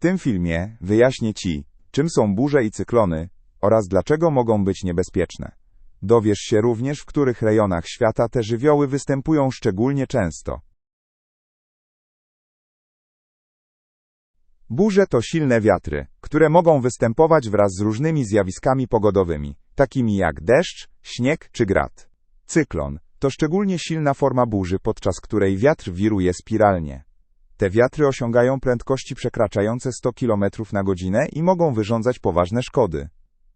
tym filmie wyjaśnię Ci, czym są burze i cyklony oraz dlaczego mogą być niebezpieczne. Dowiesz się również, w których rejonach świata te żywioły występują szczególnie często. Burze to silne wiatry, które mogą występować wraz z różnymi zjawiskami pogodowymi, takimi jak deszcz, śnieg czy grad. Cyklon to szczególnie silna forma burzy, podczas której wiatr wiruje spiralnie. Te wiatry osiągają prędkości przekraczające 100 km na godzinę i mogą wyrządzać poważne szkody.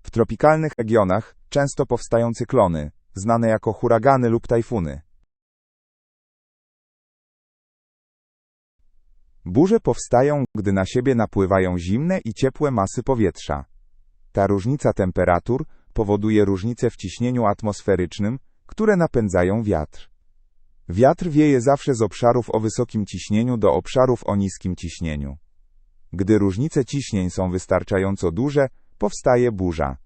W tropikalnych regionach często powstają cyklony, znane jako huragany lub tajfuny. Burze powstają, gdy na siebie napływają zimne i ciepłe masy powietrza. Ta różnica temperatur powoduje różnice w ciśnieniu atmosferycznym, które napędzają wiatr. Wiatr wieje zawsze z obszarów o wysokim ciśnieniu do obszarów o niskim ciśnieniu. Gdy różnice ciśnień są wystarczająco duże, powstaje burza.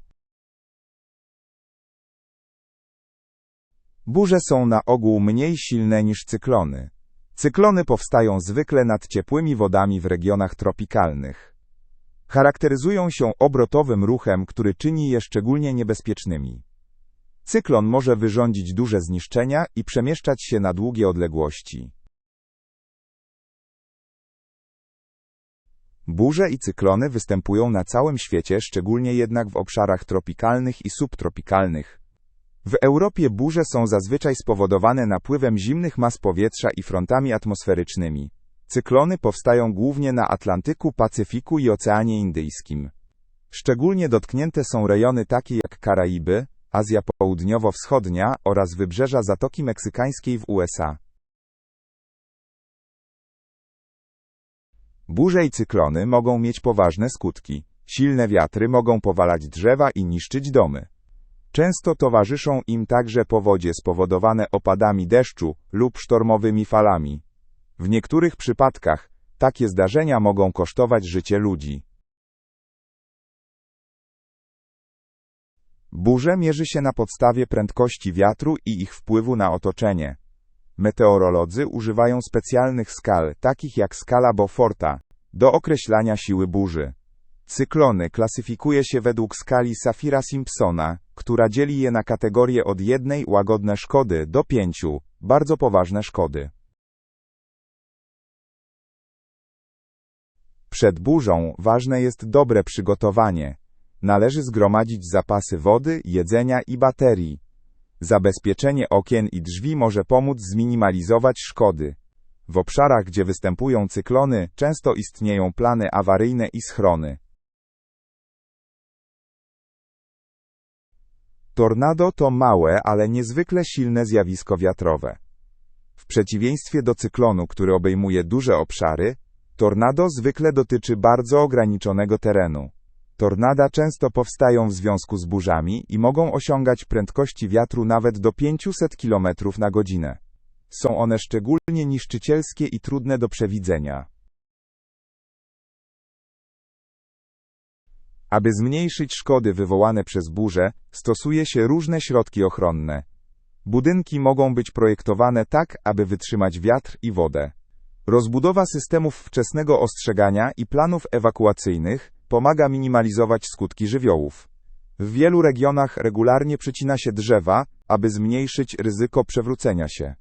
Burze są na ogół mniej silne niż cyklony. Cyklony powstają zwykle nad ciepłymi wodami w regionach tropikalnych. Charakteryzują się obrotowym ruchem, który czyni je szczególnie niebezpiecznymi. Cyklon może wyrządzić duże zniszczenia i przemieszczać się na długie odległości. Burze i cyklony występują na całym świecie, szczególnie jednak w obszarach tropikalnych i subtropikalnych. W Europie burze są zazwyczaj spowodowane napływem zimnych mas powietrza i frontami atmosferycznymi. Cyklony powstają głównie na Atlantyku, Pacyfiku i Oceanie Indyjskim. Szczególnie dotknięte są rejony takie jak Karaiby, Azja Południowo-Wschodnia oraz wybrzeża Zatoki Meksykańskiej w USA. Burze i cyklony mogą mieć poważne skutki. Silne wiatry mogą powalać drzewa i niszczyć domy. Często towarzyszą im także powodzie spowodowane opadami deszczu lub sztormowymi falami. W niektórych przypadkach takie zdarzenia mogą kosztować życie ludzi. Burze mierzy się na podstawie prędkości wiatru i ich wpływu na otoczenie. Meteorolodzy używają specjalnych skal, takich jak skala Beauforta, do określania siły burzy. Cyklony klasyfikuje się według skali Safira-Simpsona, która dzieli je na kategorie od jednej łagodne szkody do pięciu bardzo poważne szkody. Przed burzą ważne jest dobre przygotowanie. Należy zgromadzić zapasy wody, jedzenia i baterii. Zabezpieczenie okien i drzwi może pomóc zminimalizować szkody. W obszarach, gdzie występują cyklony, często istnieją plany awaryjne i schrony. Tornado to małe, ale niezwykle silne zjawisko wiatrowe. W przeciwieństwie do cyklonu, który obejmuje duże obszary, tornado zwykle dotyczy bardzo ograniczonego terenu. Tornada często powstają w związku z burzami i mogą osiągać prędkości wiatru nawet do 500 km na godzinę. Są one szczególnie niszczycielskie i trudne do przewidzenia. Aby zmniejszyć szkody wywołane przez burze, stosuje się różne środki ochronne. Budynki mogą być projektowane tak, aby wytrzymać wiatr i wodę. Rozbudowa systemów wczesnego ostrzegania i planów ewakuacyjnych pomaga minimalizować skutki żywiołów. W wielu regionach regularnie przycina się drzewa, aby zmniejszyć ryzyko przewrócenia się.